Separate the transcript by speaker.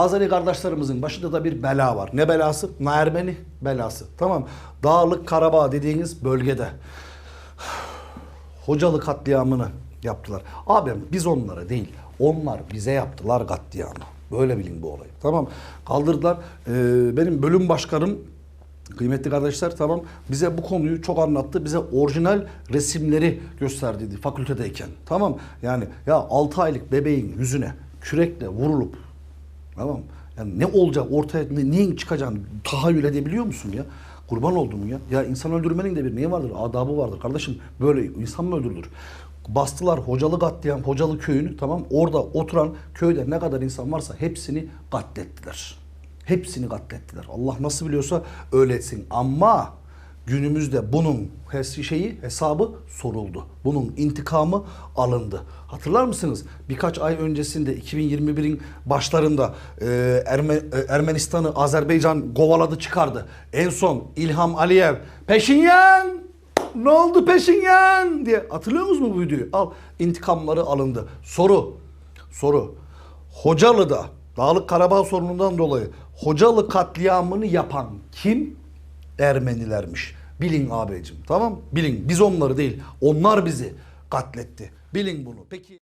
Speaker 1: Azeri kardeşlerimizin başında da bir bela var. Ne belası? Naermeni belası. Tamam. Dağlık Karabağ dediğiniz bölgede Hocalı katliamını yaptılar. Abim biz onlara değil, onlar bize yaptılar katliamı. Böyle bilin bu olayı. Tamam. Kaldırdılar. Ee, benim bölüm başkanım Kıymetli kardeşler tamam bize bu konuyu çok anlattı. Bize orijinal resimleri gösterdiydi fakültedeyken. Tamam yani ya 6 aylık bebeğin yüzüne kürekle vurulup tamam yani ne olacak ortaya ne, neyin çıkacağını tahayyül edebiliyor musun ya? Kurban oldum ya. Ya insan öldürmenin de bir neyi vardır? Adabı vardır. Kardeşim böyle insan mı öldürülür? Bastılar Hocalı katliam, Hocalı köyünü tamam. Orada oturan köyde ne kadar insan varsa hepsini katlettiler. Hepsini katlettiler. Allah nasıl biliyorsa öyle etsin. Ama günümüzde bunun şeyi hesabı soruldu. Bunun intikamı alındı. Hatırlar mısınız? Birkaç ay öncesinde 2021'in başlarında e, Erme- e, Ermenistan'ı Azerbaycan kovaladı çıkardı. En son İlham Aliyev Peşinyan ne oldu Peşinyan diye hatırlıyor musunuz bu videoyu? Al intikamları alındı. Soru soru Hocalı'da Dağlık Karabağ sorunundan dolayı Hocalı katliamını yapan kim? Ermenilermiş. Bilin abicim tamam? Bilin biz onları değil onlar bizi katletti. Bilin bunu. Peki